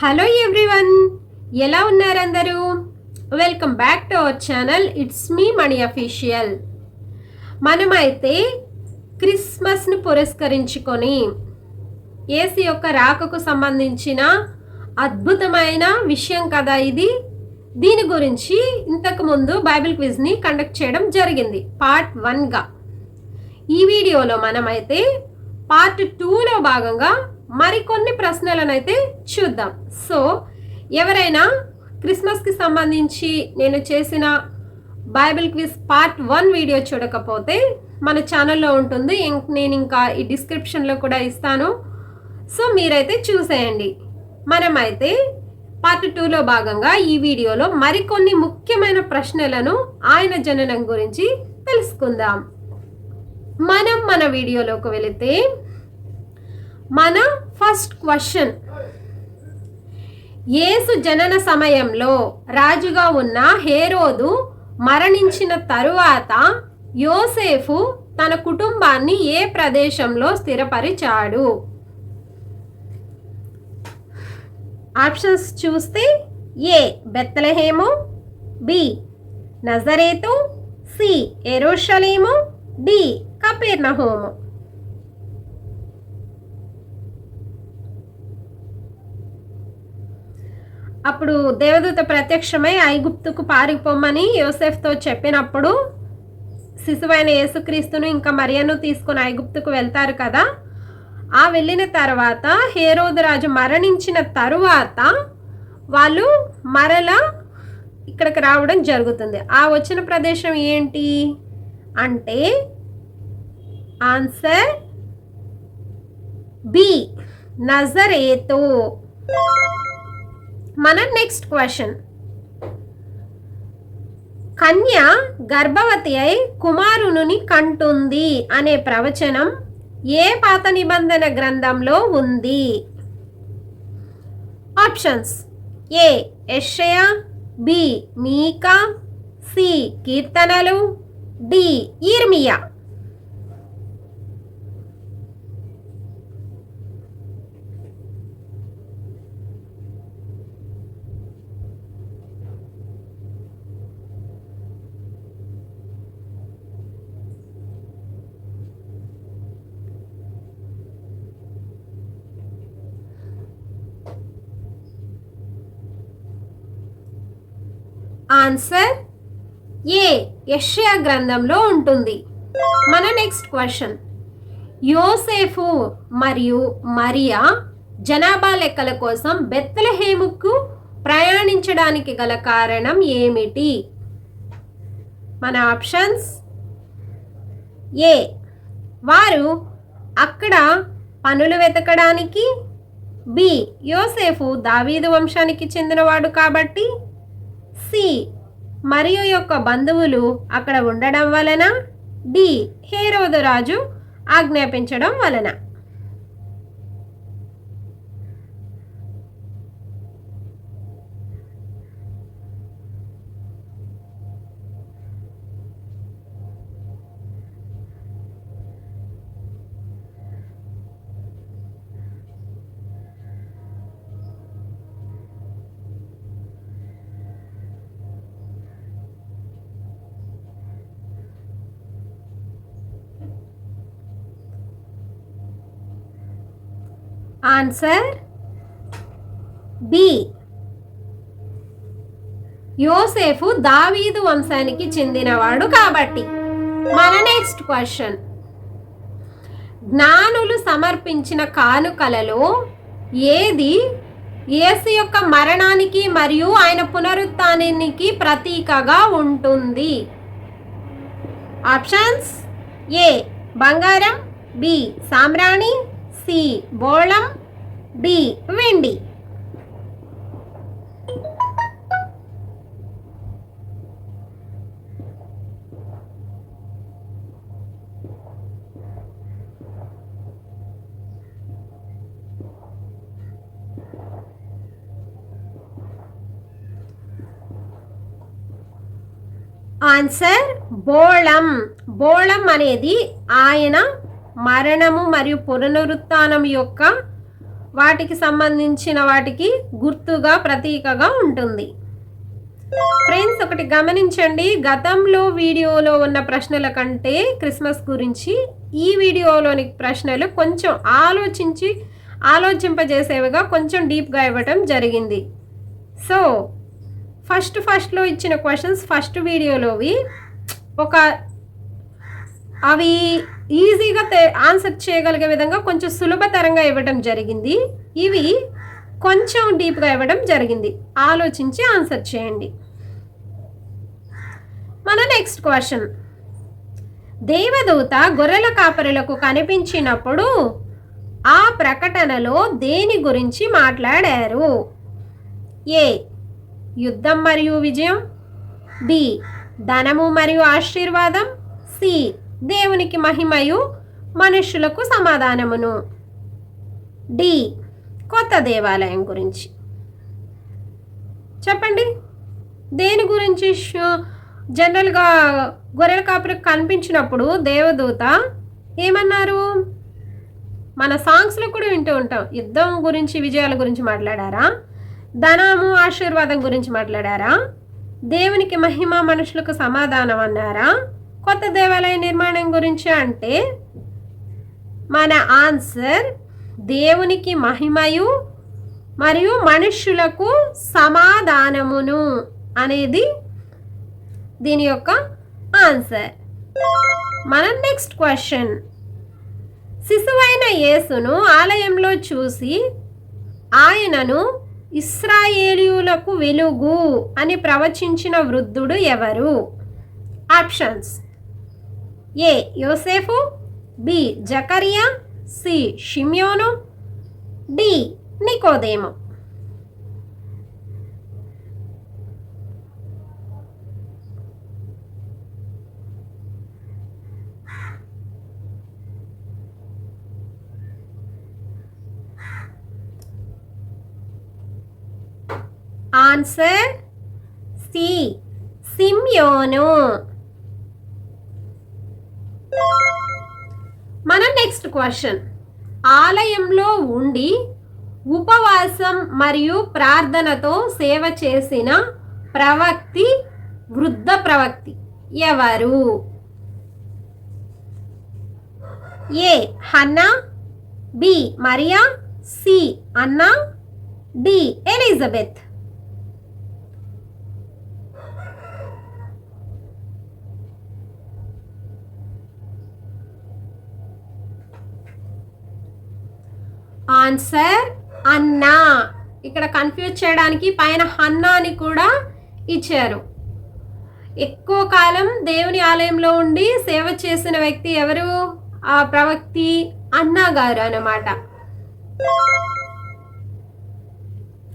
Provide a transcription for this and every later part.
Hello everyone ఎలా ఉన్నారు అందరూ? Welcome back to our channel it's me Mani official మనమైతే క్రిస్మస్ను పురస్కరించుకొని ఏసు యొక్క రాకకు సంబంధించిన అద్భుతమైన విషయం కదా ఇది. దీని గురించి ఇంతకుముందు బైబిల్ క్విజ్ని కండక్ట్ చేయడం జరిగింది. పార్ట్ వన్గా ఈ వీడియోలో మనమైతే పార్ట్ టూలో భాగంగా మరికొన్ని ప్రశ్నలను అయితే చూద్దాం. సో ఎవరైనా క్రిస్మస్కి సంబంధించి నేను చేసిన Bible quiz part one video చూడకపోతే మన ఛానల్లో ఉంటుంది. ఇం- నేను ఇంకా ఈ డిస్క్రిప్షన్లో కూడా ఇస్తాను. సో మీరైతే చూసేయండి. మనమైతే పార్ట్ టూలో భాగంగా ఈ వీడియోలో మరికొన్ని ముఖ్యమైన ప్రశ్నలను ఆయన జననం గురించి తెలుసుకుందాం. మనం మన వీడియోలోకి వెళితే మన ఫస్ట్ క్వశ్చన్. యేసు జనన సమయంలో రాజుగా ఉన్న హేరోదు మరణించిన తరువాత యోసేఫు తన కుటుంబాన్ని ఏ ప్రదేశంలో స్థిరపరిచాడు? ఆప్షన్స్ చూస్తే ఏ బెత్తలహేము బి నజరేతు సి ఎరోషలేము డి కపీర్ణహోము అప్పుడు దేవదూత ప్రత్యక్షమై ఐగుప్తుకు పారిపోమని యోసెఫ్తో చెప్పినప్పుడు శిశువైన యేసుక్రీస్తును ఇంకా మరియను తీసుకుని ఐగుప్తుకు వెళ్తారు కదా. ఆ వెళ్ళిన తర్వాత హేరోదు రాజు మరణించిన తరువాత వాళ్ళు మరలా ఇక్కడికి రావడం జరుగుతుంది. ఆ వచ్చిన ప్రదేశం ఏంటి అంటే ఆన్సర్ బి నజరేతో. మన నెక్స్ట్ క్వశ్చన్ కన్య గర్భవతి అయి కుమారుని కంటుంది అనే ప్రవచనం ఏ పాత నిబంధన గ్రంథంలో ఉంది? ఆప్షన్స్ ఏ యషయ బి మీకా సి కీర్తనలు డి ఇర్మియా ఆన్సర్ ఏ యెషయా గ్రంథంలో ఉంటుంది. మన నెక్స్ట్ క్వశ్చన్. యోసేఫు మరియు మరియా జనాభా లెక్కల కోసం బెత్తలహేముకు ప్రయాణించడానికి గల కారణం ఏమిటి? మన ఆప్షన్స్ ఏ. వారు అక్కడ పనులు వెతకడానికి బి. యోసేఫు దావీదు వంశానికి చెందినవాడు కాబట్టి సి. మరియు యొక్క బంధువులు అక్కడ ఉండడం వలన డి. హేరోదు రాజు ఆజ్ఞాపించడం వలన. Answer B. యోసేఫు దావీదు వంశానికి చెందినవాడు కాబట్టి. మన నెక్స్ట్ క్వశ్చన్ జ్ఞానులు సమర్పించిన కానుకలలో ఏది యేసు యొక్క మరణానికి మరియు ఆయన పునరుత్నానికి ప్రతీకగా ఉంటుంది? ఆప్షన్స్ ఏ బంగారం బి సామ్రాణి సి బోళం డి వెండి. ఆన్సర్ బోళం. బోళం అనేది ఆయన మరణము మరియు పునరుత్నం యొక్క వాటికి సంబంధించిన వాటికి గుర్తుగా ప్రతీకగా ఉంటుంది. ఫ్రెండ్స్ ఒకటి గమనించండి. గతంలో వీడియోలో ఉన్న ప్రశ్నల కంటే క్రిస్మస్ గురించి ఈ వీడియోలోని ప్రశ్నలు కొంచెం ఆలోచించి ఆలోచింపజేసేవిగా కొంచెం డీప్గా ఇవ్వటం జరిగింది. సో ఫస్ట్ ఫస్ట్లో ఇచ్చిన క్వశ్చన్స్ ఫస్ట్ వీడియోలోవి ఒక అవి ఈజీగా ఆన్సర్ చేయగలిగే విధంగా కొంచెం సులభతరంగా ఇవ్వడం జరిగింది. ఇవి కొంచెం డీప్గా ఇవ్వడం జరిగింది. ఆలోచించి ఆన్సర్ చేయండి. మన నెక్స్ట్ క్వశ్చన్. దేవదూత గొర్రెల కాపరులకు కనిపించినప్పుడు ఆ ప్రకటనలో దేని గురించి మాట్లాడారు? ఏ. యుద్ధం మరియు విజయం. బి. ధనము మరియు ఆశీర్వాదం. సి. దేవునికి మహిమయు మనుషులకు సమాధానమును. డి. కొత్త దేవాలయం గురించి. చెప్పండి. దేని గురించి? జనరల్గా గొర్రెల కాపులకు కనిపించినప్పుడు దేవదూత ఏమన్నారు? మన సాంగ్స్లో కూడా వింటూ ఉంటాం. యుద్ధం గురించి విజయాల గురించి మాట్లాడారా? ధనము ఆశీర్వాదం గురించి మాట్లాడారా? దేవునికి మహిమ మనుషులకు సమాధానం అన్నారా? కొత్త దేవాలయ నిర్మాణం గురించి అంటే మన ఆన్సర్ దేవునికి మహిమయు మరియు మనుష్యులకు సమాధానమును అనేది దీని యొక్క ఆన్సర్. మన నెక్స్ట్ క్వశ్చన్. శిశువైన యేసును ఆలయంలో చూసి ఆయనను ఇస్రాయేలీయులకు వెలుగు అని ప్రవచించిన వృద్ధుడు ఎవరు? ఆప్షన్స్. ఏ యోసేఫు? బి జకరియా? సి షిమ్యోను? డి నికోదేము. ఆన్సర్ సి సిమ్యోను. క్వశ్చన్. ఆలయంలో ఉండి ఉపవాసం మరియు ప్రార్థనతో సేవ చేసిన ప్రవక్తి వృద్ధ ప్రవక్తి ఎవరు? ఏ. Hannah B. Mariya C. Anna D. Elizabeth. Answer Anna. ఇక్కడ కన్ఫ్యూజ్ చేయడానికి పైన హన్నా అని కూడా ఇచ్చారు. ఎక్కువ కాలం దేవుని ఆలయంలో ఉండి సేవ చేసిన వ్యక్తి ఎవరు? ఆ ప్రవక్తి అన్నా గారు అన్నమాట.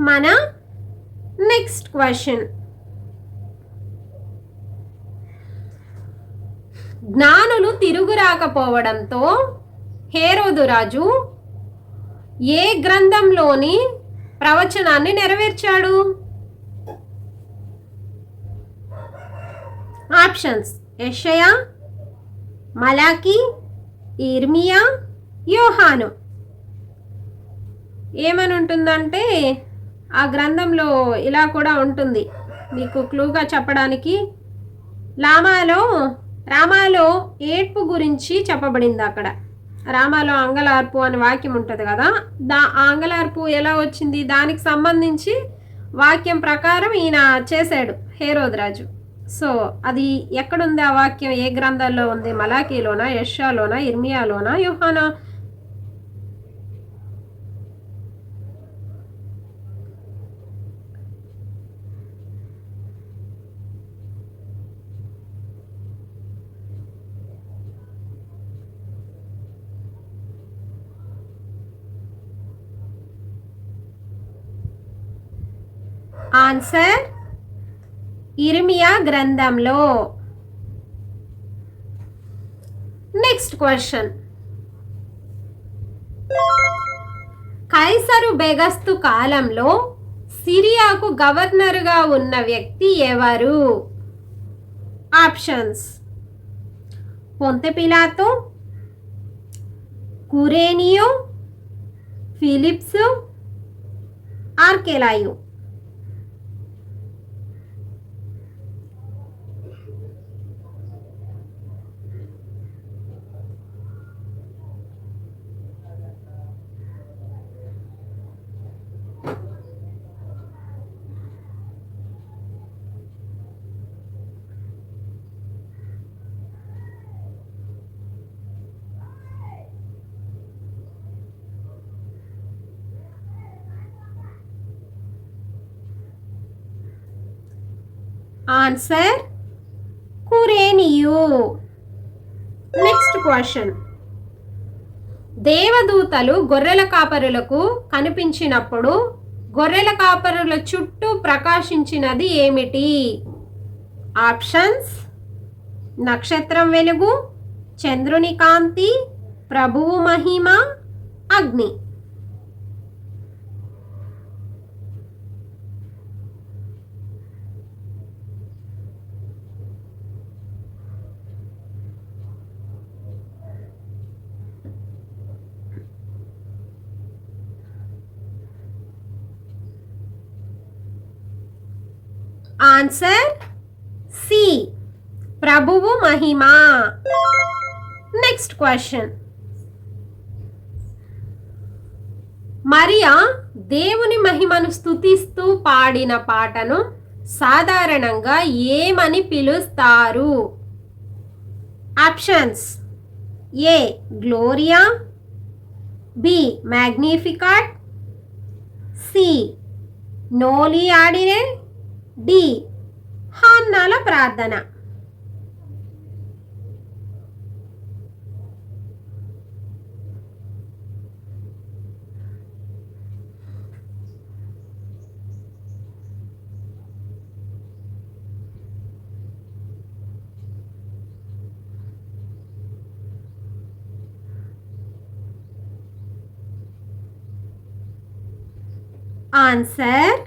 మన నెక్స్ట్ క్వశ్చన్ జ్ఞానులు తిరుగు రాకపోవడంతో హేరోదు రాజు ఏ గ్రంథంలోని ప్రవచనాన్ని నెరవేర్చాడు? ఆప్షన్స్. యషయా మలాకి ఇర్మియా యోహాను. ఏమని ఉంటుందంటే ఆ గ్రంథంలో ఇలా కూడా ఉంటుంది. మీకు క్లూగా చెప్పడానికి లామాలో రామాలో ఏడ్పు గురించి చెప్పబడింది అక్కడ. రామాలో అంగలార్పు అనే వాక్యం ఉంటుంది కదా? దా అంగలార్పు ఎలా వచ్చింది? దానికి సంబంధించి వాక్యం ప్రకారం ఈయన చేశాడు హేరోద్రాజు సో అది ఎక్కడుంది ఆ వాక్యం? ఏ గ్రంథాల్లో ఉంది? మలాఖీలోనా యష్యాలోనా ఇర్మియాలోనా యుహానా? ఆన్సర్ ఇర్మియా గ్రంథంలో. Next question. కైసరు బెగస్తు కాలంలో సిరియాకు గవర్నర్గా ఉన్న వ్యక్తి ఎవరు? ఆప్షన్స్. పొంతెపిలాతో కురేనియో ఫిలిప్స్ ఆర్కెలాయో. ఆన్సర్ కురేనియు. Next question. దేవదూతలు గొర్రెల కాపరులకు కనిపించినప్పుడు గొర్రెల కాపరుల చుట్టూ ప్రకాశించినది ఏమిటి? ఆప్షన్స్. నక్షత్రం వెలుగు చంద్రుని కాంతి ప్రభువు మహిమ అగ్ని. ఆన్సర్ సి ప్రభువు మహిమ నెక్స్ట్ క్వశ్చన్ మరియా దేవుని మహిమను స్తుతిస్తూ పాడిన పాటను సాధారణంగా ఏమని పిలుస్తారు? Options A Gloria B Magnificat C Solih ఆడినే డి హాన్నాల ప్రార్థన answer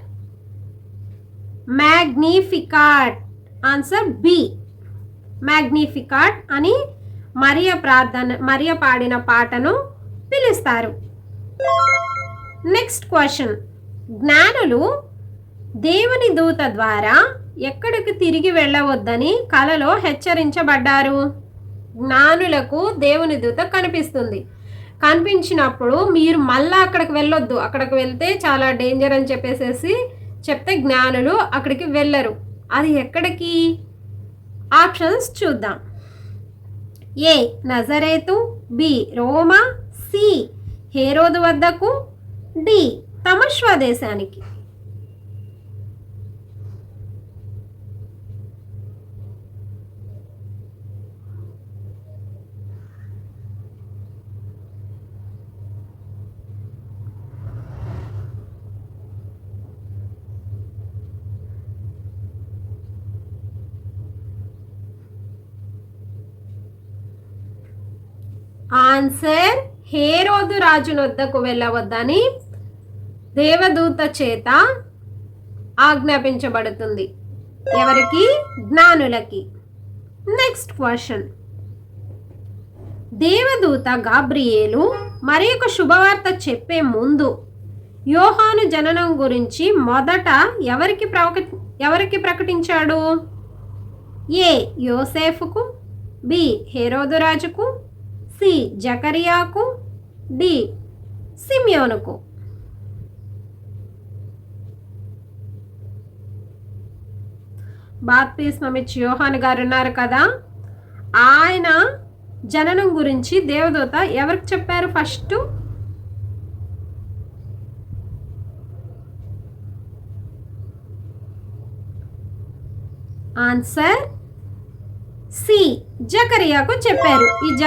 Magnificat answer B Magnificat అని మరియ ప్రార్థన మరియ పాడిన పాటను పిలుస్తారు. నెక్స్ట్ క్వశ్చన్ జ్ఞానులు దేవుని దూత ద్వారా ఎక్కడికి తిరిగి వెళ్ళవద్దని కలలో హెచ్చరించబడ్డారు? జ్ఞానులకు దేవుని దూత కనిపిస్తుంది. కనిపించినప్పుడు మీరు మళ్ళీ అక్కడికి వెళ్ళొద్దు. అక్కడికి వెళ్తే చాలా డేంజర్ అని చెప్పేసేసి చెప్తే జ్ఞానులు అక్కడికి వెళ్ళరు. అది ఎక్కడికి? ఆప్షన్స్ చూద్దాం. ఏ నజరేతు బి రోమా సి హేరోదు వద్దకు డి తమ స్వదేశానికి ఆన్సర్ హేరోదు రాజునొద్దకు వెళ్ళవద్దని దేవదూత చేత ఆజ్ఞాపించబడుతుంది. ఎవరికి? జ్ఞానులకి. నెక్స్ట్ క్వశ్చన్ దేవదూత గాబ్రియేలు మరి ఒక శుభవార్త చెప్పే ముందు యోహాను జననం గురించి మొదట ఎవరికి ప్రవక ఎవరికి ప్రకటించాడు? ఏ యోసేఫ్కు బి హేరోదు రాజుకు సి జకరియాకు డి సిమియోనుకు. బాప్తీస్ మమిచ్ యోహాన్ గారు ఉన్నారు కదా. ఆయన జననం గురించి దేవదూత ఎవరికి చెప్పారు ఫస్ట్? ఆన్సర్ సి జకరియాకు చెప్పారు. ఈ జ